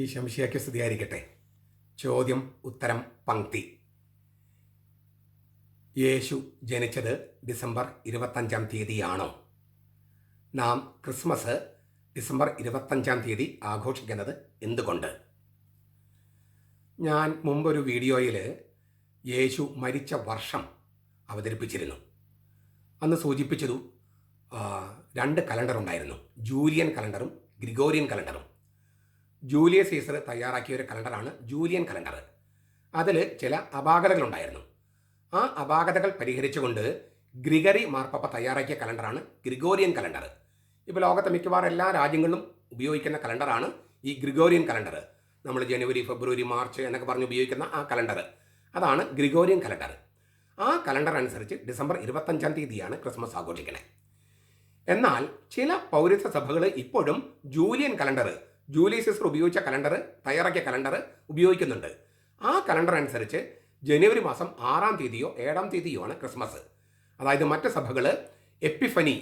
ഈ ശംശിയാക്കി സ്തുതിയായിരിക്കട്ടെ ചോദ്യം ഉത്തരം പങ്ക്തി. യേശു ജനിച്ചത് ഡിസംബർ ഇരുപത്തഞ്ചാം തീയതിയാണോ? നാം ക്രിസ്മസ് ഡിസംബർ ഇരുപത്തഞ്ചാം തീയതി ആഘോഷിക്കുന്നത് എന്തുകൊണ്ട്? ഞാൻ മുമ്പൊരു വീഡിയോയിൽ യേശു മരിച്ച വർഷം അവതരിപ്പിച്ചിരുന്നു. അന്ന് സൂചിപ്പിച്ചതു രണ്ട് കലണ്ടർ ഉണ്ടായിരുന്നു ജൂലിയൻ കലണ്ടറും ഗ്രിഗോറിയൻ കലണ്ടറും. ജൂലിയസ് സീസർ തയ്യാറാക്കിയ ഒരു കലണ്ടറാണ് ജൂലിയൻ കലണ്ടർ. അതിൽ ചില അപാകതകളുണ്ടായിരുന്നു. ആ അപാകതകൾ പരിഹരിച്ചുകൊണ്ട് ഗ്രിഗറി മാർപ്പപ്പ തയ്യാറാക്കിയ കലണ്ടറാണ് ഗ്രിഗോറിയൻ കലണ്ടർ. ഇപ്പോൾ ലോകത്തെ മിക്കവാറും എല്ലാ രാജ്യങ്ങളിലും ഉപയോഗിക്കുന്ന കലണ്ടറാണ് ഈ ഗ്രിഗോറിയൻ കലണ്ടർ. നമ്മൾ ജനുവരി ഫെബ്രുവരി മാർച്ച് എന്നൊക്കെ പറഞ്ഞ് ഉപയോഗിക്കുന്ന ആ കലണ്ടർ. അതാണ് ഗ്രിഗോറിയൻ കലണ്ടർ. ആ കലണ്ടർ അനുസരിച്ച് ഡിസംബർ ഇരുപത്തഞ്ചാം തീയതിയാണ് ക്രിസ്മസ് ആഘോഷിക്കുന്നത് എന്നാൽ ചില പൗരത്വ സഭകൾ ഇപ്പോഴും ജൂലിയൻ കലണ്ടർ ജൂലി സിസ്റ്റർ ഉപയോഗിച്ച കലണ്ടർ തയ്യാറാക്കിയ കലണ്ടർ ഉപയോഗിക്കുന്നുണ്ട്. ആ കലണ്ടർ അനുസരിച്ച് ജനുവരി മാസം ആറാം തീയതിയോ ഏഴാം തീയതിയോ ആണ് ക്രിസ്മസ്. അതായത് മറ്റ് സഭകൾ എപ്പിഫനി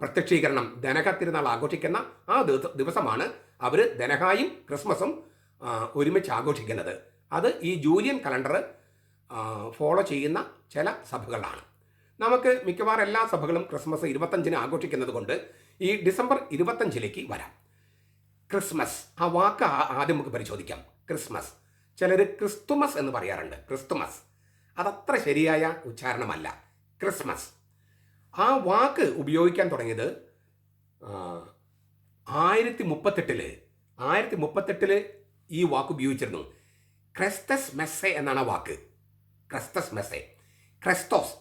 പ്രത്യക്ഷീകരണം ധനക തിരുനാൾ ആഘോഷിക്കുന്ന ആ ദിവസമാണ് അവർ ധനഹായും ക്രിസ്മസും ഒരുമിച്ച് ആഘോഷിക്കുന്നത്. അത് ഈ ജൂലിയൻ കലണ്ടർ ഫോളോ ചെയ്യുന്ന ചില സഭകളാണ്. നമുക്ക് മിക്കവാറും എല്ലാ സഭകളും ക്രിസ്മസ് ഇരുപത്തഞ്ചിന് ആഘോഷിക്കുന്നത് കൊണ്ട് ഈ ഡിസംബർ ഇരുപത്തഞ്ചിലേക്ക് വരാം. ക്രിസ്മസ്. ആ വാക്ക് ആദ്യം നമുക്ക് പരിശോധിക്കാം. ക്രിസ്മസ്. ചിലർ ക്രിസ്തുമസ് എന്ന് പറയാറുണ്ട്. ക്രിസ്തുമസ്. അതത്ര ശരിയായ ഉച്ചാരണമല്ല. ക്രിസ്മസ്. ആ വാക്ക് ഉപയോഗിക്കാൻ തുടങ്ങിയത് ആയിരത്തി മുപ്പത്തെട്ടിൽ ആയിരത്തി മുപ്പത്തെട്ടിൽ ഈ വാക്ക് ഉപയോഗിച്ചിരുന്നു. ക്രിസ്തസ് മെസ്സെ എന്നാണ് വാക്ക്. ക്രിസ്തസ് മെസ്സെ. ക്രിസ്തോസ്.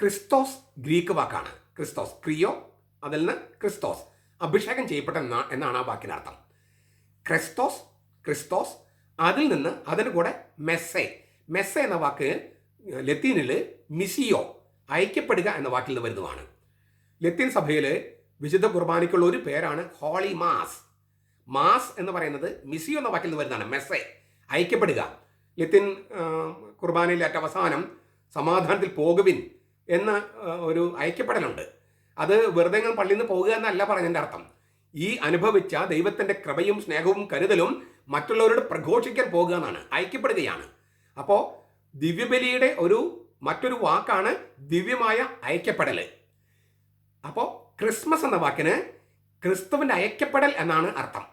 ക്രിസ്തോസ് ഗ്രീക്ക് വാക്കാണ്. ക്രിസ്തോസ്. ക്രിയോ അതിൽ നിന്ന് ക്രിസ്തോസ്. അഭിഷേകം ചെയ്യപ്പെട്ട എന്നാ- എന്നാണ് ആ വാക്കിനർത്ഥം ക്രിസ്തോസ് ക്രിസ്തോസ് അതിൽ നിന്ന് അതിന് കൂടെ മെസ്സെ. മെസ്സെ എന്ന വാക്ക് ലത്തീനിൽ മിസിയോ ഐക്യപ്പെടുക എന്ന വാക്കിൽ നിന്ന് വരുന്നതാണ്. ലത്തീൻ സഭയിൽ വിശുദ്ധ കുർബാനയ്ക്കുള്ള ഒരു പേരാണ് ഹോളി മാസ്. മാസ് എന്ന് പറയുന്നത് മിസിയോ എന്ന വാക്കിൽ നിന്ന് വരുന്നതാണ് മെസ്സെ ഐക്യപ്പെടുക ലത്തീൻ കുർബാനയിലെ അവസാനം സമാധാനത്തിൽ പോകുവിൻ എന്ന ഒരു ഐക്യപ്പെടലുണ്ട് അത് വെറുതെ പള്ളിയിൽ നിന്ന് പോകുക എന്നല്ല പറഞ്ഞതിന്റെ അർത്ഥം. ഈ അനുഭവിച്ച ദൈവത്തിന്റെ കൃപയും സ്നേഹവും കരുതലും മറ്റുള്ളവരോട് പ്രഘോഷിക്കാൻ പോകുക എന്നാണ് ഐക്യപ്പെടുകയാണ് അപ്പോൾ ദിവ്യബലിയുടെ ഒരു മറ്റൊരു വാക്കാണ് ദിവ്യമായ ഐക്യപ്പെടൽ അപ്പോൾ ക്രിസ്മസ് എന്ന വാക്കിന് ക്രിസ്തുവിന്റെ ഐക്യപ്പെടൽ എന്നാണ് അർത്ഥം.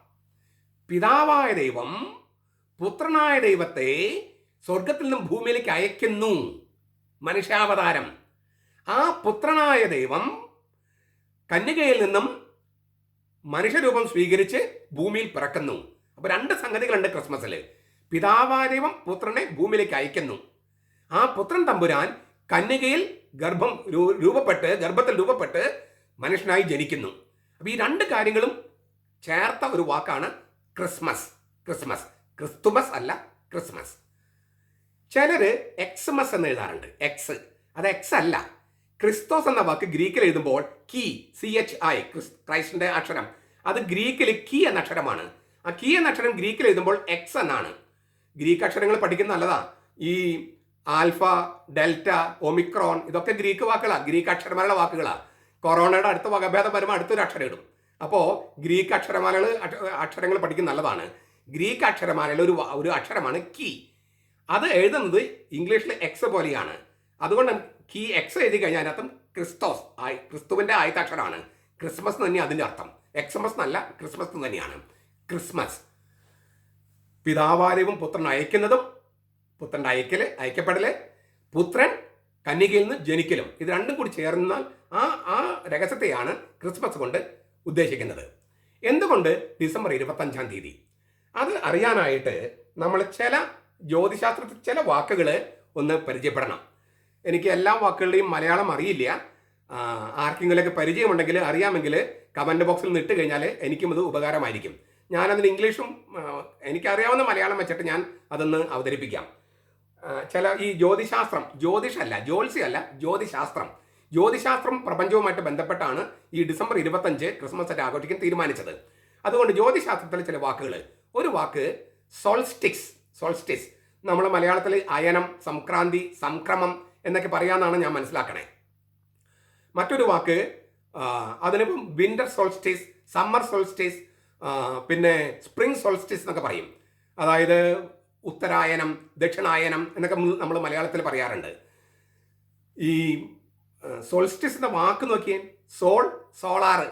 പിതാവായ ദൈവം പുത്രനായ ദൈവത്തെ സ്വർഗത്തിൽ നിന്നും ഭൂമിയിലേക്ക് അയക്കുന്നു. മനുഷ്യാവതാരം. ആ പുത്രനായ ദൈവം കന്യകയിൽ നിന്നും മനുഷ്യരൂപം സ്വീകരിച്ച് ഭൂമിയിൽ പിറക്കുന്നു. അപ്പോൾ രണ്ട് സംഗതികളുണ്ട് ക്രിസ്മസിൽ പിതാവായ ദൈവം പുത്രനെ ഭൂമിയിലേക്ക് അയക്കുന്നു. ആ പുത്രൻ തമ്പുരാൻ കന്യകയിൽ ഗർഭം രൂപപ്പെട്ട് ഗർഭത്തിൽ രൂപപ്പെട്ട് മനുഷ്യനായി ജനിക്കുന്നു. അപ്പോൾ ഈ രണ്ട് കാര്യങ്ങളും ചേർത്ത ഒരു വാക്കാണ് ക്രിസ്മസ്. ക്രിസ്മസ്. ക്രിസ്തുമസ് അല്ല ക്രിസ്മസ്. ചിലര് എക്സ്മസ് എന്ന് എഴുതാറുണ്ട്. എക്സ്. അത് എക്സ് അല്ല. ക്രിസ്തോസ് എന്ന വാക്ക് ഗ്രീക്കിൽ എഴുതുമ്പോൾ കീ സി എച്ച് ഐ ക്രൈസ്റ്റിന്റെ അക്ഷരം. അത് ഗ്രീക്കിൽ കീ എന്ന അക്ഷരമാണ്. ആ കീ എന്ന അക്ഷരം ഗ്രീക്കിൽ എഴുതുമ്പോൾ എക്സ് എന്നാണ്. ഗ്രീക്ക് അക്ഷരങ്ങൾ പഠിക്കുന്ന നല്ലതാ. ഈ ആൽഫ ഡെൽറ്റ ഒമിക്രോൺ ഇതൊക്കെ ഗ്രീക്ക് വാക്കുകളാണ് ഗ്രീക്ക് അക്ഷരമാലയുടെ വാക്കുകളാണ് കൊറോണയുടെ അടുത്ത വകഭേദം വരുമ്പോൾ അടുത്തൊരു അക്ഷരം ഇടും. അപ്പോൾ ഗ്രീക്ക് അക്ഷരമാലകൾ അക്ഷ- അക്ഷരങ്ങൾ പഠിക്കുന്ന നല്ലതാണ്. ഗ്രീക്ക് അക്ഷരമാലയിൽ ഒരു ഒരു അക്ഷരമാണ് കീ. അത് എഴുതുന്നത് ഇംഗ്ലീഷിൽ എക്സ് പോലെയാണ്. അതുകൊണ്ട് കീ എക്സ് എഴുതി കഴിഞ്ഞാൽ അതിനർത്ഥം ക്രിസ്തോസ് ആയി ക്രിസ്തുവിന്റെ ആദ്യത്തെ ക്രിസ്മസ് തന്നെ അതിന്റെ അർത്ഥം. എക്സ്മസ് എന്നല്ല ക്രിസ്മസ് തന്നെയാണ്. ക്രിസ്മസ് പിതാവാര്യവും പുത്രൻ അയക്കുന്നതും പുത്രന്റെ അയക്കൽ അയക്കപ്പെടൽ പുത്രൻ കന്യകയിൽ നിന്ന് ജനിക്കലും ഇത് രണ്ടും കൂടി ചേർന്നാൽ ആ ആ രഹസ്യത്തെയാണ് ക്രിസ്മസ് കൊണ്ട് ഉദ്ദേശിക്കുന്നത്. എന്തുകൊണ്ട്? ഡിസംബർ ഇരുപത്തഞ്ചാം തീയതി. അത് അറിയാനായിട്ട് നമ്മൾ ചില ജ്യോതിശാസ്ത്രത്തിൽ ചില വാക്കുകൾ ഒന്ന് പരിചയപ്പെടണം. എനിക്ക് എല്ലാ വാക്കുകളുടെയും മലയാളം അറിയില്ല. ആർക്കെങ്കിലൊക്കെ പരിചയമുണ്ടെങ്കിൽ അറിയാമെങ്കിൽ കമന്റ് ബോക്സിൽ നിന്ന് ഇട്ട് കഴിഞ്ഞാൽ എനിക്കും അത് ഉപകാരമായിരിക്കും. ഞാനതിന് ഇംഗ്ലീഷും എനിക്കറിയാവുന്ന മലയാളം വെച്ചിട്ട് ഞാൻ അതൊന്ന് അവതരിപ്പിക്കാം. ചില ഈ ജ്യോതിശാസ്ത്രം ജ്യോതിഷല്ല ജ്യോത്സ്യല്ല ജ്യോതിശാസ്ത്രം. ജ്യോതിശാസ്ത്രം പ്രപഞ്ചവുമായിട്ട് ബന്ധപ്പെട്ടാണ് ഈ ഡിസംബർ ഇരുപത്തഞ്ച് ക്രിസ്മസ് ആയിട്ട് ആഘോഷിക്കാൻ തീരുമാനിച്ചത്. അതുകൊണ്ട് ജ്യോതിശാസ്ത്രത്തിലെ ചില വാക്കുകൾ. ഒരു വാക്ക് സോൾസ്റ്റിക്സ് സോൾസ്റ്റിക്സ് നമ്മൾ മലയാളത്തിൽ അയനം സംക്രാന്തി സംക്രമം എന്നൊക്കെ പറയാമെന്നാണ് ഞാൻ മനസ്സിലാക്കണേ. മറ്റൊരു വാക്ക് അതിനിപ്പം വിന്റർ സോൾസ്റ്റിസ് സമ്മർ സോൾസ്റ്റിസ് പിന്നെ സ്പ്രിംഗ് സോൾസ്റ്റിസ് എന്നൊക്കെ പറയും. അതായത് ഉത്തരായനം ദക്ഷിണായനം എന്നൊക്കെ നമ്മൾ മലയാളത്തിൽ പറയാറുണ്ട്. ഈ സോൾസ്റ്റിസ് എന്ന വാക്ക് നോക്കിയേ സോൾ സോളാറ്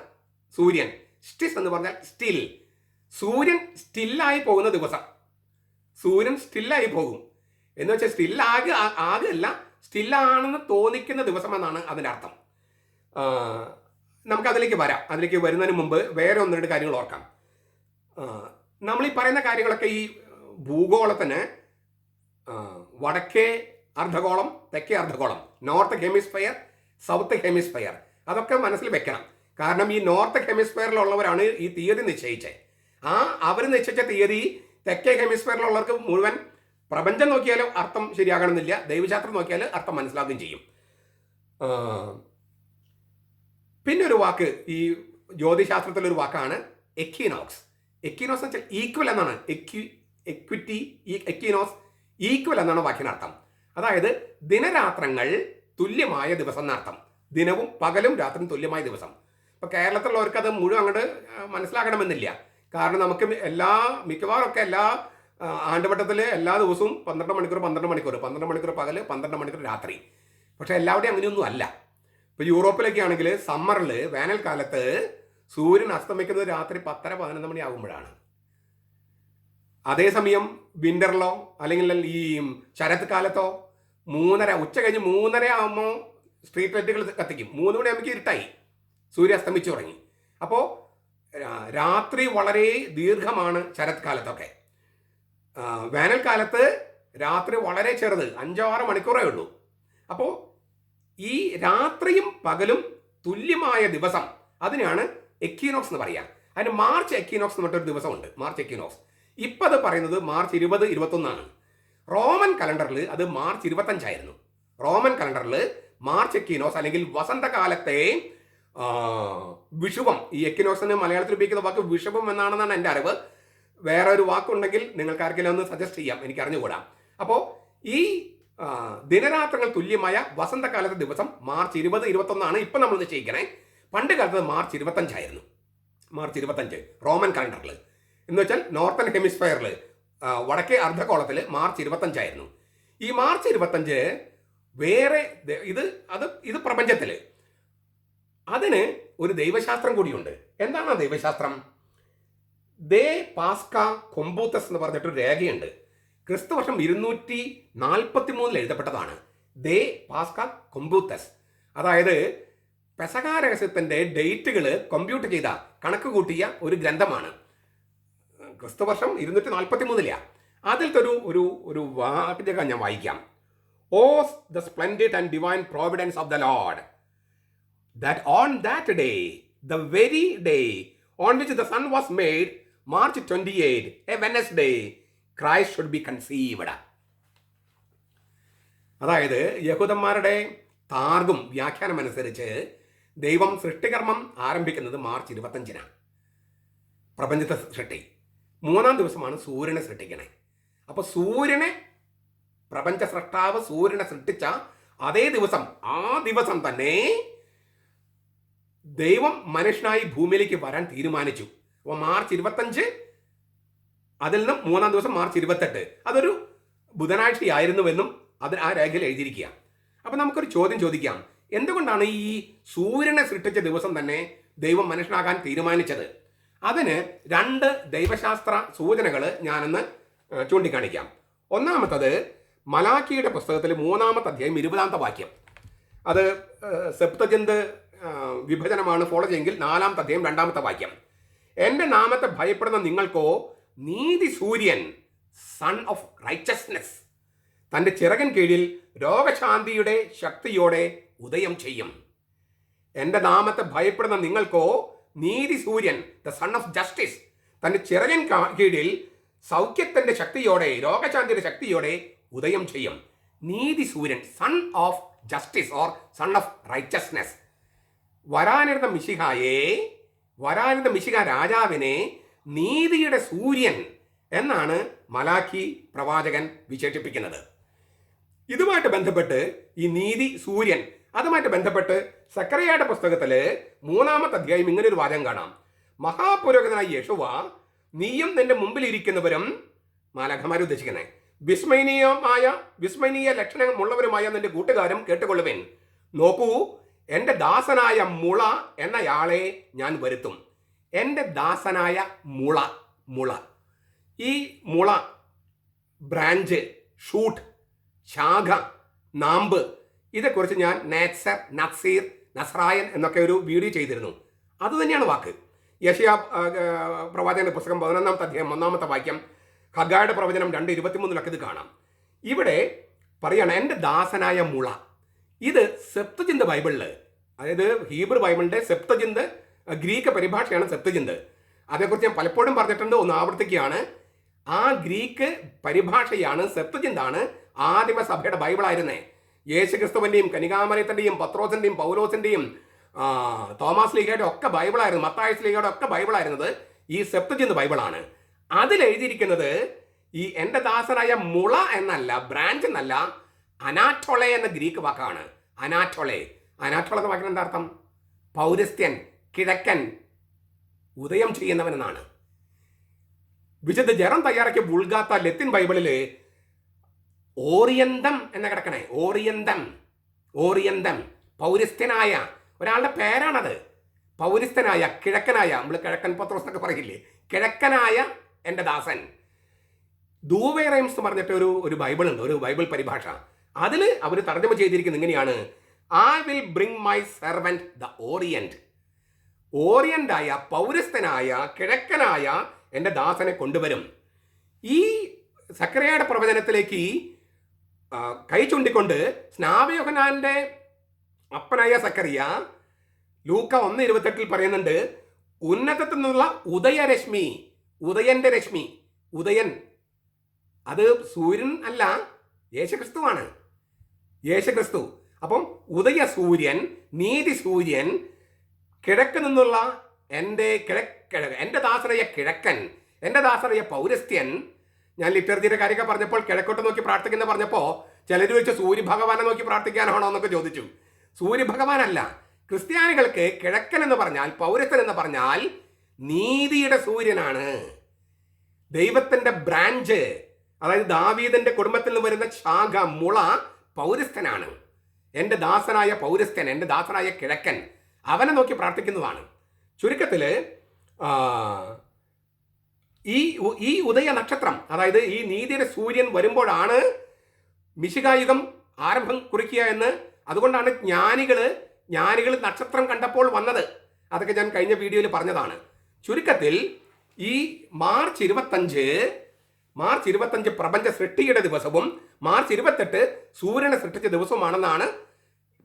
സൂര്യൻ സ്റ്റിസ് എന്ന് പറഞ്ഞാൽ സ്റ്റിൽ സൂര്യൻ സ്റ്റില്ലായി പോകുന്ന ദിവസം. സൂര്യൻ സ്റ്റില്ലായി പോകും. എന്ന് വെച്ചാൽ സ്റ്റില്ലാകെ ആകെയല്ല സ്റ്റില്ലാണെന്ന് തോന്നിക്കുന്ന ദിവസം എന്നാണ് അതിന്റെ അർത്ഥം നമുക്കതിലേക്ക് വരാം. അതിലേക്ക് വരുന്നതിന് മുമ്പ് വേറെ ഒന്ന് രണ്ട് കാര്യങ്ങൾ ഓർക്കാം. നമ്മൾ ഈ പറയുന്ന കാര്യങ്ങളൊക്കെ ഈ ഭൂഗോളത്തിന് വടക്കേ അർദ്ധഗോളം തെക്കേ അർദ്ധഗോളം നോർത്ത് ഹെമിസ്ഫയർ സൗത്ത് ഹെമിസ്ഫയർ അതൊക്കെ മനസ്സിൽ വെക്കണം. കാരണം ഈ നോർത്ത് ഹെമിസ്ഫയറിലുള്ളവരാണ് ഈ തീയതി നിശ്ചയിച്ചത്. ആ അവർ നിശ്ചയിച്ച തീയതി തെക്കേ ഹെമിസ്ഫയറിലുള്ളവർക്ക് മുഴുവൻ പ്രപഞ്ചം നോക്കിയാലും അർത്ഥം ശരിയാകണമെന്നില്ല ദൈവശാസ്ത്രം നോക്കിയാൽ അർത്ഥം മനസ്സിലാക്കുകയും ചെയ്യും. പിന്നെ ഒരു വാക്ക് ഈ ജ്യോതിശാസ്ത്രത്തിലൊരു വാക്കാണ് എക്കിനോക്സ് എക്കിനോസ് എന്ന് വെച്ചാൽ ഈക്വൽ എന്നാണ്. എക്യു എക്വിറ്റി ഈ എക്കിനോസ് ഈക്വൽ എന്നാണ് വാക്കിനർത്ഥം. അതായത് ദിനരാത്രങ്ങൾ തുല്യമായ ദിവസം എന്നർത്ഥം. ദിനവും പകലും രാത്രിയും തുല്യമായ ദിവസം. ഇപ്പോൾ കേരളത്തിലുള്ളവർക്ക് അത് മുഴുവൻ അങ്ങോട്ട് മനസ്സിലാക്കണമെന്നില്ല കാരണം നമുക്ക് എല്ലാ മിക്കവാറും ഒക്കെ എല്ലാ ആണ്ടുവട്ടത്തിൽ എല്ലാ ദിവസവും പന്ത്രണ്ട് മണിക്കൂർ പന്ത്രണ്ട് മണിക്കൂർ പന്ത്രണ്ട് മണിക്കൂർ പകൽ പന്ത്രണ്ട് മണിക്കൂർ രാത്രി. പക്ഷേ എല്ലാവരുടെയും അങ്ങനെയൊന്നും അല്ല. ഇപ്പോൾ യൂറോപ്പിലൊക്കെ ആണെങ്കിൽ സമ്മറിൽ വേനൽക്കാലത്ത് സൂര്യൻ അസ്തമിക്കുന്നത് രാത്രി പത്തര പതിനൊന്ന് മണി ആകുമ്പോഴാണ്. അതേസമയം വിന്ററിലോ അല്ലെങ്കിൽ ഈ ശരത് കാലത്തോ മൂന്നര ഉച്ച കഴിഞ്ഞ് മൂന്നര ആകുമ്പോൾ സ്ട്രീറ്റ് ലൈറ്റുകൾ കത്തിക്കും. മൂന്ന് മണിയാകുമ്പോൾ ഇരുട്ടായി. സൂര്യ അസ്തമിച്ചു തുടങ്ങി. അപ്പോൾ രാത്രി വളരെ ദീർഘമാണ് ശരത് കാലത്തൊക്കെ ആ, വേനൽക്കാലത്ത് രാത്രി വളരെ ചെറുത് അഞ്ചോ ആറ് മണിക്കൂറേ ഉള്ളൂ. അപ്പോൾ ഈ രാത്രിയും പകലും തുല്യമായ ദിവസം അതിനാണ് എക്വിനോക്സ് എന്ന് പറയുക അതിന് മാർച്ച് എക്വിനോക്സ് എന്ന് പറഞ്ഞൊരു ദിവസമുണ്ട്. മാർച്ച് എക്വിനോക്സ് ഇപ്പം അത് പറയുന്നത് മാർച്ച് ഇരുപത് ഇരുപത്തൊന്നാണ്. റോമൻ കലണ്ടറിൽ അത് മാർച്ച് ഇരുപത്തഞ്ചായിരുന്നു. റോമൻ കലണ്ടറിൽ മാർച്ച് എക്വിനോക്സ് അല്ലെങ്കിൽ വസന്തകാലത്തെ വിഷുവം. ഈ എക്കിനോസിന് മലയാളത്തിൽ ഉപയോഗിക്കുന്ന വാക്ക് വിഷുവം എന്നാണെന്നാണ് എന്റെ അറിവ്. വേറെ ഒരു വാക്കുണ്ടെങ്കിൽ നിങ്ങൾക്ക് ആർക്കെങ്കിലും ഒന്ന് സജസ്റ്റ് ചെയ്യാം. എനിക്ക് അറിഞ്ഞുകൂടാ. അപ്പോൾ ഈ ദിനരാത്രങ്ങൾ തുല്യമായ വസന്തകാലത്തെ ദിവസം മാർച്ച് ഇരുപത് ഇരുപത്തൊന്നാണ് ഇപ്പം നമ്മൾ നിശ്ചയിക്കണേ. പണ്ട് കാലത്ത് മാർച്ച് ഇരുപത്തഞ്ചായിരുന്നു. മാർച്ച് ഇരുപത്തഞ്ച് റോമൻ കലണ്ടറിൽ എന്ന് വെച്ചാൽ നോർത്തൺ ഹെമിസ്ഫയറിൽ വടക്കേ അർദ്ധഗോളത്തിൽ മാർച്ച് ഇരുപത്തഞ്ചായിരുന്നു. ഈ മാർച്ച് ഇരുപത്തഞ്ച് വേറെ ഇത് അത് ഇത് പ്രപഞ്ചത്തിൽ അതിന് ഒരു ദൈവശാസ്ത്രം കൂടിയുണ്ട്. എന്താണ് ആ ദൈവശാസ്ത്രം? ദേ പാസ്ക കൊമ്പൂത്തസ് എന്ന് പറഞ്ഞിട്ടൊരു രേഖയുണ്ട്. ക്രിസ്തു വർഷം ഇരുന്നൂറ്റി നാൽപ്പത്തി മൂന്നിൽ എഴുതപ്പെട്ടതാണ്. ദേ പാസ്ക കൊമ്പൂത്തസ് അതായത് പെസക രഹസ്യത്തിന്റെ ഡേറ്റുകൾ കമ്പ്യൂട്ട് ചെയ്ത കണക്ക് കൂട്ടിയ ഒരു ഗ്രന്ഥമാണ്. ക്രിസ്തു വർഷം ഇരുന്നൂറ്റി നാൽപ്പത്തി മൂന്നിലാ അതിലത്തെ ഒരു ഒരു ഒരു വാചകം ഞാൻ വായിക്കാം. As the splendid and divine providence of the lord that on that day the very day on which the sun was made, March 28, a Wednesday, Christ should be conceived. അതായത് യഹൂദന്മാരുടെ താർഗും വ്യാഖ്യാനം അനുസരിച്ച് ദൈവം സൃഷ്ടികർമ്മം ആരംഭിക്കുന്നത് മാർച്ച് ഇരുപത്തഞ്ചിനാണ്. പ്രപഞ്ചത്തെ സൃഷ്ടി. മൂന്നാം ദിവസമാണ് സൂര്യനെ സൃഷ്ടിക്കണേ. അപ്പോൾ സൂര്യനെ പ്രപഞ്ച സൃഷ്ടാവ് സൂര്യനെ സൃഷ്ടിച്ച അതേ ദിവസം ആ ദിവസം തന്നെ ദൈവം മനുഷ്യനായി ഭൂമിയിലേക്ക് വരാൻ തീരുമാനിച്ചു. അപ്പോൾ മാർച്ച് ഇരുപത്തഞ്ച് അതിൽ നിന്നും മൂന്നാം ദിവസം മാർച്ച് ഇരുപത്തെട്ട് അതൊരു ബുധനാഴ്ചയായിരുന്നുവെന്നും അത് ആ രേഖയിൽ എഴുതിയിരിക്കുക. അപ്പം നമുക്കൊരു ചോദ്യം ചോദിക്കാം. എന്തുകൊണ്ടാണ് ഈ സൂര്യനെ സൃഷ്ടിച്ച ദിവസം തന്നെ ദൈവം മനുഷ്യനാകാൻ തീരുമാനിച്ചത്? അതിന് രണ്ട് ദൈവശാസ്ത്ര സൂചനകൾ ഞാനൊന്ന് ചൂണ്ടിക്കാണിക്കാം. ഒന്നാമത്തത് മലാക്കിയുടെ പുസ്തകത്തിൽ മൂന്നാമത്തെ അധ്യായം ഇരുപതാമത്തെ വാക്യം. അത് സെപ്തജന്ത് വിഭജനമാണ് ഫോളോ ചെയ്യെങ്കിൽ നാലാമത്തെ അധ്യായം രണ്ടാമത്തെ വാക്യം. എന്റെ നാമത്തെ ഭയപ്പെടുന്ന നിങ്ങൾക്കോ നീതി സൂര്യൻ സൺ ഓഫ് റൈച്ചസ്നെസ് തന്റെ ചിറകൻ കീഴിൽ രോഗശാന്തിയുടെ ശക്തിയോടെ ഉദയം ചെയ്യും. എന്റെ നാമത്തെ ഭയപ്പെടുന്ന നിങ്ങൾക്കോ നീതി സൂര്യൻ ദ സൺ ഓഫ് ജസ്റ്റിസ് തന്റെ ചിറകൻ കീഴിൽ സൗഖ്യത്തിന്റെ ശക്തിയോടെ രോഗശാന്തിയുടെ ശക്തിയോടെ ഉദയം ചെയ്യും. നീതി സൂര്യൻ sun of justice or sun of righteousness വരാനിരുന്ന മിശിഹായെ വരാനിരുന്ന മിശിക രാജാവിനെ നീതിയുടെ സൂര്യൻ എന്നാണ് മലാഖി പ്രവാചകൻ വിശേഷിപ്പിക്കുന്നത്. ഇതുമായിട്ട് ബന്ധപ്പെട്ട് ഈ നീതി സൂര്യൻ അതുമായിട്ട് ബന്ധപ്പെട്ട് സക്കറിയയുടെ പുസ്തകത്തിൽ മൂന്നാമത്തെ അധ്യായം ഇങ്ങനെ ഒരു വാചകം കാണാം. മഹാപുരോഹിതനായ യേശുവ നീയും നിന്റെ മുമ്പിൽ ഇരിക്കുന്നവരും മാലാഖമാർ ഉദ്ദേശിക്കുന്നത് വിസ്മയനീയമായ വിസ്മയനീയ ലക്ഷണമുള്ളവരുമായ നിന്റെ കൂട്ടുകാരും കേട്ടുകൊള്ളുവേൻ. നോക്കൂ എന്റെ ദാസനായ മുള എന്നയാളെ ഞാൻ വരുത്തും. എന്റെ ദാസനായ മുള മുള. ഈ മുള ബ്രാഞ്ച് ഷൂട്ട് ശാഖ നാമ്പ് ഇതേക്കുറിച്ച് ഞാൻ നാറ്റ്സർ നക്സീർ നസ്രായൻ എന്നൊക്കെ ഒരു വീഡിയോ ചെയ്തിരുന്നു. അത് തന്നെയാണ് വാക്ക്. യഷിയ പ്രവാചകന്റെ പുസ്തകം പതിനൊന്നാമത്തെ അധ്യായം ഒന്നാമത്തെ വാക്യം ഹഗായുടെ പ്രവചനം രണ്ട് ഇരുപത്തിമൂന്നിലൊക്കെ ഇത് കാണാം. ഇവിടെ പറയാണ് എന്റെ ദാസനായ മുള. ഇത് സെപ്തജിന്ത് ബൈബിളിൽ അതായത് ഹീബ്രു ബൈബിളിന്റെ സെപ്തജിന്ത് ഗ്രീക്ക് പരിഭാഷയാണ് സെപ്തജിന്ത് അതേക്കുറിച്ച് ഞാൻ പലപ്പോഴും പറഞ്ഞിട്ടുണ്ട് ഒന്ന് ആവർത്തിക്കുകയാണ്. ആ ഗ്രീക്ക് പരിഭാഷയാണ് സെപ്തജിന്താണ് ആദിമ സഭയുടെ ബൈബിളായിരുന്നേ. യേശു ക്രിസ്തുവിന്റെയും കനികാമരത്തിന്റെയും പത്രോസിന്റെയും പൗലോസിന്റെയും തോമസ് ലീഗയുടെ ഒക്കെ ബൈബിളായിരുന്നു മത്തായസ് ലീഗയുടെ ഒക്കെ ബൈബിളായിരുന്നത് ഈ സെപ്തജിന്ത് ബൈബിളാണ്. അതിലെഴുതിയിരിക്കുന്നത് ഈ എന്റെ ദാസനായ മുള എന്നല്ല ബ്രാഞ്ച് എന്നല്ല അനാറ്റോളെ എന്ന ഗ്രീക്ക് വാക്കാണ്. അനാട്ടൊളെ അനാറ്റോള എന്ന വാക്കിന് എന്താ അർത്ഥം? പൗരസ്ത്യൻ കിഴക്കൻ ഉദയം ചെയ്യുന്നവൻ എന്നാണ് വിശുദ്ധ ജറം തയ്യാറാക്കിയ ബുൾഗാത്ത ലത്തിൻ ബൈബിളിൽ ഓറിയന്തം എന്ന കിടക്കണേ. ഓറിയന്തം. ഓറിയന്തം. പൗരസ്ത്യനായ. ഒരാളുടെ പേരാണത്. പൗരസ്ത്യനായ കിഴക്കനായ. നമ്മൾ കിഴക്കൻ പത്രോസ് എന്നൊക്കെ പറയില്ലേ? കിഴക്കനായ എന്റെ ദാസൻ. ദൂവേറൈംസ് പറഞ്ഞിട്ട് ഒരു ഒരു ബൈബിൾ ഉണ്ട് ഒരു ബൈബിൾ പരിഭാഷ. അതിൽ അവർ തർജമ ചെയ്തിരിക്കുന്നത് ഇങ്ങനെയാണ്. I will bring my servant the orient ഓറിയന്റായ പൗരസ്ഥനായ കിഴക്കനായ എന്റെ ദാസനെ കൊണ്ടുവരും. ഈ സക്രയുടെ പ്രവചനത്തിലേക്ക് കൈ ചൂണ്ടിക്കൊണ്ട് സ്നാവയോഹനാന്റെ അപ്പനായ സക്കറിയ ലൂക്ക ഒന്ന് ഇരുപത്തെട്ടിൽ പറയുന്നുണ്ട് ഉന്നതത്തിൽ നിന്നുള്ള ഉദയരശ്മി ഉദയന്റെ രശ്മി ഉദയൻ. അത് സൂര്യൻ അല്ല യേശുക്രിസ്തുവാണ്. യേശുക്രിസ്തു. അപ്പം ഉദയ സൂര്യൻ നീതി സൂര്യൻ കിഴക്ക് നിന്നുള്ള എന്റെ കിഴക്ക് എന്റെ ദാസനായ കിഴക്കൻ എന്റെ ദാസനായ പൗരസ്ത്യൻ. ഞാൻ ലിറ്റർജിയുടെ കാര്യമൊക്കെ പറഞ്ഞപ്പോൾ കിഴക്കോട്ട് നോക്കി പ്രാർത്ഥിക്കുന്ന പറഞ്ഞപ്പോൾ ചിലർ വെച്ച് സൂര്യഭഗവാനെ നോക്കി പ്രാർത്ഥിക്കാനാണോ എന്നൊക്കെ ചോദിച്ചു. സൂര്യഭഗവാനല്ല ക്രിസ്ത്യാനികൾക്ക് കിഴക്കൻ എന്ന് പറഞ്ഞാൽ പൗരസ്ത്യൻ എന്ന് പറഞ്ഞാൽ നീതിയുടെ സൂര്യനാണ്. ദൈവത്തിന്റെ ബ്രാഞ്ച് അതായത് ദാവീദിന്റെ കുടുംബത്തിൽ നിന്ന് വരുന്ന ശാഖ മുള പൗരസ്ഥനാണ്. എന്റെ ദാസനായ പൗരസ്ഥൻ എന്റെ ദാസനായ കിഴക്കൻ അവനെ നോക്കി പ്രാർത്ഥിക്കുന്നതാണ്. ചുരുക്കത്തിൽ ഈ ഈ ഉദയ നക്ഷത്രം അതായത് ഈ നീതിയുടെ സൂര്യൻ വരുമ്പോഴാണ് മിശികായുഗം ആരംഭം കുറിക്കുക എന്ന്. അതുകൊണ്ടാണ് ജ്ഞാനികൾ ജ്ഞാനികൾ നക്ഷത്രം കണ്ടപ്പോൾ വന്നത്. അതൊക്കെ ഞാൻ കഴിഞ്ഞ വീഡിയോയിൽ പറഞ്ഞതാണ്. ചുരുക്കത്തിൽ ഈ മാർച്ച് ഇരുപത്തഞ്ച് മാർച്ച് ഇരുപത്തഞ്ച് പ്രപഞ്ച സൃഷ്ടിയുടെ ദിവസവും മാർച്ച് ഇരുപത്തെട്ട് സൂര്യനെ സൃഷ്ടിച്ച ദിവസമാണെന്നാണ്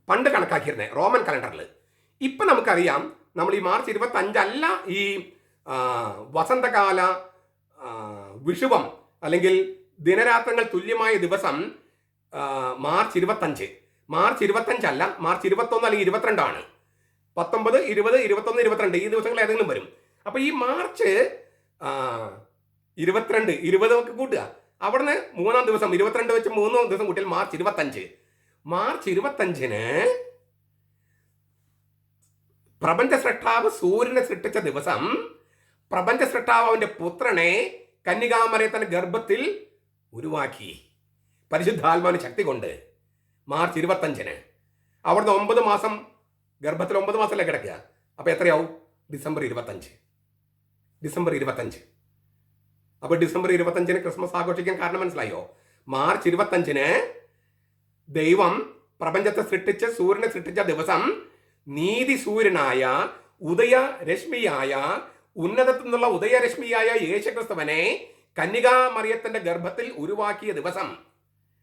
പണ്ട് കണക്കാക്കിയിരുന്നത് റോമൻ കലണ്ടറിൽ ഇപ്പം നമുക്കറിയാം നമ്മൾ ഈ മാർച്ച് ഇരുപത്തഞ്ചല്ല ഈ വസന്തകാല വിഷുവം അല്ലെങ്കിൽ ദിനരാത്രങ്ങൾ തുല്യമായ ദിവസം മാർച്ച് ഇരുപത്തഞ്ച്. മാർച്ച് ഇരുപത്തഞ്ചല്ല മാർച്ച് ഇരുപത്തൊന്ന് അല്ലെങ്കിൽ ഇരുപത്തിരണ്ടാണ്. പത്തൊമ്പത് ഇരുപത് ഇരുപത്തൊന്ന് ഇരുപത്തിരണ്ട് ഈ ദിവസങ്ങൾ ഏതെങ്കിലും വരും. അപ്പോൾ ഈ മാർച്ച് ഇരുപത്തിരണ്ട് ഇരുപത് ഒക്കെ കൂട്ടുക. അവിടുന്ന് മൂന്നാം ദിവസം ഇരുപത്തിരണ്ട് വെച്ച് മൂന്നാം ദിവസം കൂട്ടിയാൽ മാർച്ച് ഇരുപത്തഞ്ച്. മാർച്ച് ഇരുപത്തഞ്ചിന് പ്രപഞ്ച സൃഷ്ടാവ് സൂര്യനെ സൃഷ്ടിച്ച ദിവസം പ്രപഞ്ച സൃഷ്ടാവ് അവന്റെ പുത്രനെ കന്യകാമരയത്തിന്റെ ഗർഭത്തിൽ ഉരുവാക്കി. പരിശുദ്ധാത്മാവിന് ശക്തി കൊണ്ട് മാർച്ച് ഇരുപത്തഞ്ചിന്. അവിടുന്ന് ഒമ്പത് മാസം ഗർഭത്തിൽ ഒമ്പത് മാസമല്ലേ കിടക്കുക? അപ്പോൾ എത്രയാവും? ഡിസംബർ ഇരുപത്തഞ്ച്. ഡിസംബർ ഇരുപത്തഞ്ച്. അപ്പോൾ ഡിസംബർ ഇരുപത്തഞ്ചിന് ക്രിസ്മസ് ആഘോഷിക്കാൻ കാരണം മനസ്സിലായോ? മാർച്ച് ഇരുപത്തഞ്ചിന് ദൈവം പ്രപഞ്ചത്തെ സൃഷ്ടിച്ച സൂര്യനെ സൃഷ്ടിച്ച ദിവസം നീതി സൂര്യനായ ഉദയ രശ്മിയായ ഉന്നതത്തിൽ നിന്നുള്ള ഉദയരശ്മിയായ യേശുക്രിസ്തുവനെ കന്യകാ മറിയത്തിന്റെ ഗർഭത്തിൽ ഉരുവാക്കിയ ദിവസം.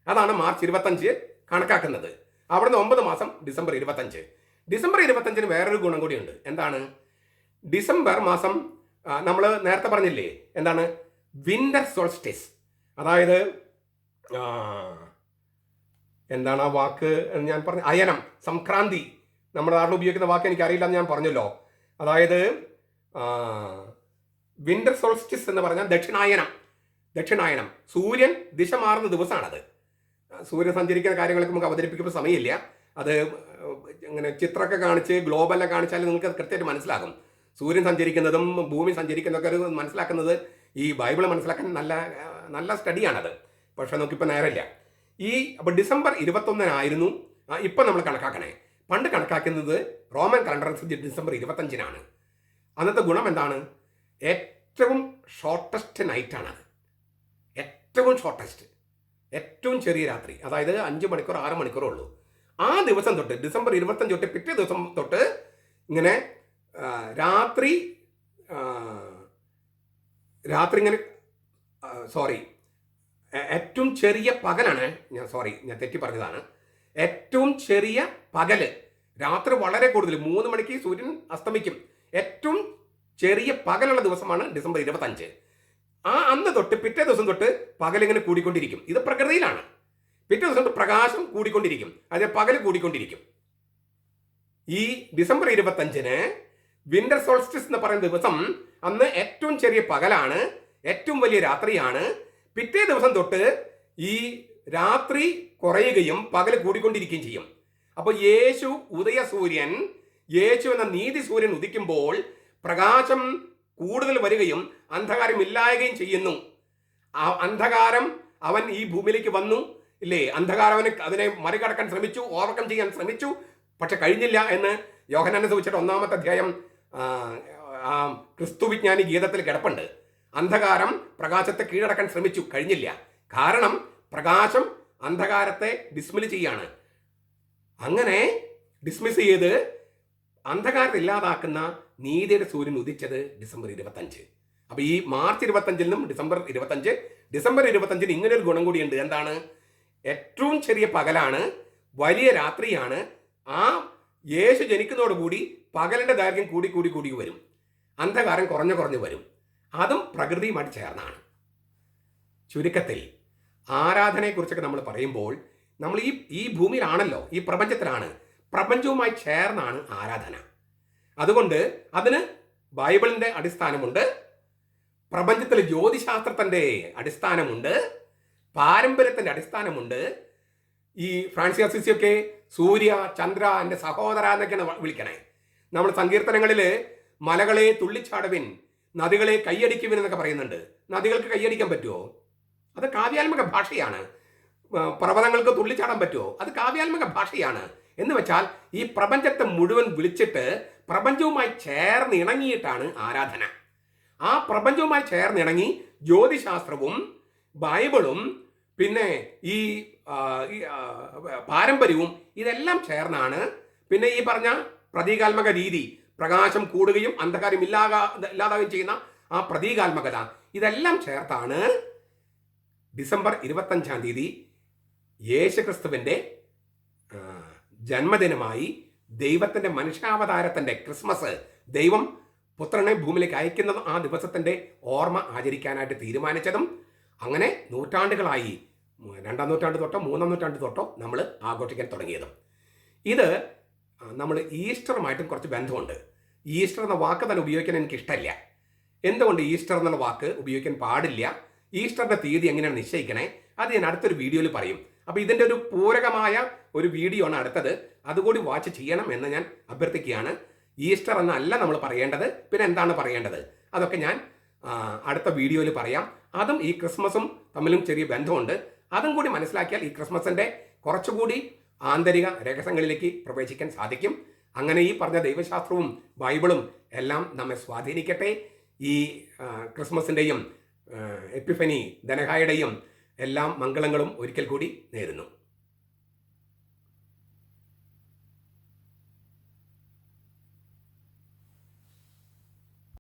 അതാണ് മാർച്ച് ഇരുപത്തഞ്ച് കണക്കാക്കുന്നത്. അവിടുന്ന് ഒമ്പത് മാസം ഡിസംബർ ഇരുപത്തഞ്ച്. ഡിസംബർ ഇരുപത്തഞ്ചിന് വേറൊരു ഗുണം കൂടിയുണ്ട്. എന്താണ്? ഡിസംബർ മാസം നമ്മൾ നേരത്തെ പറഞ്ഞില്ലേ? എന്താണ്? Winter solstice. അതായത് എന്താണ് ആ വാക്ക് എന്ന് ഞാൻ പറഞ്ഞു അയനം സംക്രാന്തി. നമ്മുടെ നാട്ടിൽ ഉപയോഗിക്കുന്ന വാക്ക് എനിക്കറിയില്ല എന്ന് ഞാൻ പറഞ്ഞല്ലോ. അതായത് വിന്റർ സോൾസ്റ്റിസ് എന്ന് പറഞ്ഞാൽ ദക്ഷിണായനം. ദക്ഷിണായനം. സൂര്യൻ ദിശ മാറുന്ന ദിവസമാണത്. സൂര്യൻ സഞ്ചരിക്കുന്ന കാര്യങ്ങളൊക്കെ നമുക്ക് അവതരിപ്പിക്കുമ്പോൾ സമയമില്ല. അത് ഇങ്ങനെ ചിത്രമൊക്കെ കാണിച്ച് ഗ്ലോബലൊക്കെ കാണിച്ചാൽ നിങ്ങൾക്ക് കൃത്യമായിട്ട് മനസ്സിലാകും. സൂര്യൻ സഞ്ചരിക്കുന്നതും ഭൂമി സഞ്ചരിക്കുന്നതൊക്കെ മനസ്സിലാക്കുന്നത് ഈ ബൈബിൾ മനസ്സിലാക്കാൻ നല്ല നല്ല സ്റ്റഡിയാണത്. പക്ഷേ നമുക്കിപ്പോൾ നേരമില്ല. ഈ അപ്പോൾ ഡിസംബർ ഇരുപത്തൊന്നിനായിരുന്നു ഇപ്പം നമ്മൾ കണക്കാക്കണേ. പണ്ട് കണക്കാക്കുന്നത് റോമൻ കലണ്ടർ അനുസരിച്ച് ഡിസംബർ ഇരുപത്തഞ്ചിനാണ്. അന്നത്തെ ഗുണം എന്താണ്? ഏറ്റവും ഷോർട്ടസ്റ്റ് നൈറ്റാണ് ഏറ്റവും ഷോർട്ടസ്റ്റ് ഏറ്റവും ചെറിയ രാത്രി. അതായത് അഞ്ച് മണിക്കൂർ ആറ് മണിക്കൂറേ ഉള്ളൂ. ആ ദിവസം തൊട്ട് ഡിസംബർ ഇരുപത്തഞ്ച് തൊട്ട് പിറ്റേ ദിവസം തൊട്ട് ഇങ്ങനെ രാത്രി രാത്രി ഇങ്ങനെ സോറി ഏറ്റവും ചെറിയ പകലാണ് ഞാൻ സോറി ഞാൻ തെറ്റി പറഞ്ഞതാണ്. ഏറ്റവും ചെറിയ പകൽ രാത്രി വളരെ കൂടുതൽ മൂന്ന് മണിക്ക് സൂര്യൻ അസ്തമിക്കും. ഏറ്റവും ചെറിയ പകലുള്ള ദിവസമാണ് ഡിസംബർ ഇരുപത്തഞ്ച്. ആ അന്ന് തൊട്ട് പിറ്റേ ദിവസം തൊട്ട് പകലിങ്ങനെ കൂടിക്കൊണ്ടിരിക്കും. ഇത് പ്രകൃതിയിലാണ്. പിറ്റേ ദിവസം തൊട്ട് പ്രകാശം കൂടിക്കൊണ്ടിരിക്കും. അതായത് പകൽ കൂടിക്കൊണ്ടിരിക്കും. ഈ ഡിസംബർ ഇരുപത്തഞ്ചിന് വിന്റർ സോൾസ്റ്റിസ് എന്ന് പറയുന്ന ദിവസം അന്ന് ഏറ്റവും ചെറിയ പകലാണ് ഏറ്റവും വലിയ രാത്രിയാണ്. പിറ്റേ ദിവസം തൊട്ട് ഈ രാത്രി കുറയുകയും പകൽ കൂടിക്കൊണ്ടിരിക്കുകയും ചെയ്യും. അപ്പോൾ യേശു ഉദയ സൂര്യൻ യേശു എന്ന നീതി സൂര്യൻ ഉദിക്കുമ്പോൾ പ്രകാശം കൂടുതൽ വരികയും അന്ധകാരം ഇല്ലായകയും ചെയ്യുന്നു. ആ അന്ധകാരം അവൻ ഈ ഭൂമിയിലേക്ക് വന്നു. ഇല്ലേ? അന്ധകാരം അവന് അതിനെ മറികടക്കാൻ ശ്രമിച്ചു ഓവർകം ചെയ്യാൻ ശ്രമിച്ചു. പക്ഷെ കഴിഞ്ഞില്ല എന്ന് യോഹനാനെ സൂചിച്ചിട്ട് ഒന്നാമത്തെ അധ്യായം ക്രിസ്തുവിജ്ഞാനി ക്രിസ്തു വിജ്ഞാനി ഗീതത്തിൽ കിടപ്പുണ്ട്. അന്ധകാരം പ്രകാശത്തെ കീഴടക്കാൻ ശ്രമിച്ചു കഴിഞ്ഞില്ല. കാരണം പ്രകാശം അന്ധകാരത്തെ ഡിസ്മിൽ ചെയ്യാണ്. അങ്ങനെ ഡിസ്മിസ് ചെയ്ത് അന്ധകാരത്തെ ഇല്ലാതാക്കുന്ന നീതിയുടെ സൂര്യൻ ഉദിച്ചത് ഡിസംബർ ഇരുപത്തഞ്ച്. അപ്പോൾ ഈ മാർച്ച് ഇരുപത്തഞ്ചിൽ നിന്നും ഡിസംബർ ഇരുപത്തഞ്ച് ഡിസംബർ ഇരുപത്തഞ്ചിന് ഇങ്ങനെ ഒരു ഗുണം കൂടിയുണ്ട്. എന്താണ്? ഏറ്റവും ചെറിയ പകലാണ് വലിയ രാത്രിയാണ് ആ യേശു ജനിക്കുന്നതോടുകൂടി പകലിന്റെ ദൈർഘ്യം കൂടി കൂടി കൂടി വരും. അന്ധകാരം കുറഞ്ഞു കുറഞ്ഞു വരും. അതും പ്രകൃതിയുമായിട്ട് ചേർന്നാണ്. ചുരുക്കത്തിൽ ആരാധനയെക്കുറിച്ചൊക്കെ നമ്മൾ പറയുമ്പോൾ നമ്മൾ ഈ ഈ ഭൂമിയിലാണല്ലോ ഈ പ്രപഞ്ചത്തിലാണ് പ്രപഞ്ചവുമായി ചേർന്നാണ് ആരാധന. അതുകൊണ്ട് അതിന് ബൈബിളിന്റെ അടിസ്ഥാനമുണ്ട് പ്രപഞ്ചത്തിലെ ജ്യോതിശാസ്ത്രത്തിന്റെ അടിസ്ഥാനമുണ്ട് പാരമ്പര്യത്തിന്റെ അടിസ്ഥാനമുണ്ട് ഈ ഫ്രാൻസിസ് അസിസിയൊക്കെ സൂര്യ ചന്ദ്ര എന്റെ സഹോദര എന്നൊക്കെയാണ് വിളിക്കണേ. നമ്മൾ സങ്കീർത്തനങ്ങളിൽ മലകളെ തുള്ളിച്ചാടവിൻ നദികളെ കൈയടിക്കുവിൻ എന്നൊക്കെ പറയുന്നുണ്ട്. നദികൾക്ക് കൈയടിക്കാൻ പറ്റുമോ അത് കാവ്യാത്മക ഭാഷയാണ്. പർവതങ്ങൾക്ക് തുള്ളിച്ചാടാൻ പറ്റുമോ അത് കാവ്യാത്മക ഭാഷയാണ്. എന്ന് വെച്ചാൽ ഈ പ്രപഞ്ചത്തെ മുഴുവൻ വിളിച്ചിട്ട് പ്രപഞ്ചവുമായി ചേർന്ന് ഇണങ്ങിയിട്ടാണ് ആരാധന. ആ പ്രപഞ്ചവുമായി ചേർന്നിണങ്ങി ജ്യോതിശാസ്ത്രവും ബൈബിളും പിന്നെ ഈ പാരമ്പര്യവും ഇതെല്ലാം ചേർന്നാണ് പിന്നെ ഈ പറഞ്ഞ പ്രതീകാത്മക രീതി പ്രകാശം കൂടുകയും അന്ധകാരം ഇല്ലാകാ ഇല്ലാതാവുകയും ചെയ്യുന്ന ആ പ്രതീകാത്മകത. ഇതെല്ലാം ചേർത്താണ് ഡിസംബർ ഇരുപത്തഞ്ചാം തീയതി യേശുക്രിസ്തുവിന്റെ ജന്മദിനമായി ദൈവത്തിന്റെ മനുഷ്യാവതാരത്തിന്റെ ക്രിസ്മസ് ദൈവം പുത്രനെ ഭൂമിയിലേക്ക് അയക്കുന്നതും ആ ദിവസത്തിന്റെ ഓർമ്മ ആചരിക്കാനായിട്ട് തീരുമാനിച്ചതും അങ്ങനെ നൂറ്റാണ്ടുകളായി രണ്ടാം നൂറ്റാണ്ട് തൊട്ടോ മൂന്നാം നൂറ്റാണ്ട് തൊട്ടോ നമ്മൾ ആഘോഷിക്കാൻ തുടങ്ങിയത്. ഇത് നമ്മൾ ഈസ്റ്ററുമായിട്ടും കുറച്ച് ബന്ധമുണ്ട്. ഈസ്റ്റർ എന്ന വാക്ക് തന്നെ ഉപയോഗിക്കാൻ എനിക്ക് ഇഷ്ടമില്ല എന്തുകൊണ്ട് ഈസ്റ്റർ എന്നുള്ള വാക്ക് ഉപയോഗിക്കാൻ പാടില്ല? ഈസ്റ്ററിന്റെ തീയതി എങ്ങനെയാണ് നിശ്ചയിക്കണേ? അത് ഞാൻ അടുത്തൊരു വീഡിയോയിൽ പറയും. അപ്പോൾ ഇതിന്റെ ഒരു പൂരകമായ ഒരു വീഡിയോ ആണ് അടുത്തത്. അതുകൂടി വാച്ച് ചെയ്യണം എന്ന് ഞാൻ അഭ്യർത്ഥിക്കുകയാണ്. ഈസ്റ്റർ എന്നല്ല നമ്മൾ പറയേണ്ടത്. പിന്നെ എന്താണ് പറയേണ്ടത്? അതൊക്കെ ഞാൻ അടുത്ത വീഡിയോയിൽ പറയാം. അതും ഈ ക്രിസ്മസും തമ്മിലും ചെറിയ ബന്ധമുണ്ട്. അതും കൂടി മനസ്സിലാക്കിയാൽ ഈ ക്രിസ്മസിന്റെ കുറച്ചുകൂടി ആന്തരിക രഹസ്യങ്ങളിലേക്ക് പ്രവേശിക്കാൻ സാധിക്കും. അങ്ങനെ ഈ പറഞ്ഞ ദൈവശാസ്ത്രവും ബൈബിളും എല്ലാം നമ്മെ സ്വാധീനിക്കട്ടെ. ഈ ക്രിസ്മസിന്റെയും എപ്പിഫനി ധനഹായുടെയും എല്ലാം മംഗളങ്ങളും ഒരിക്കൽ കൂടി നേരുന്നു.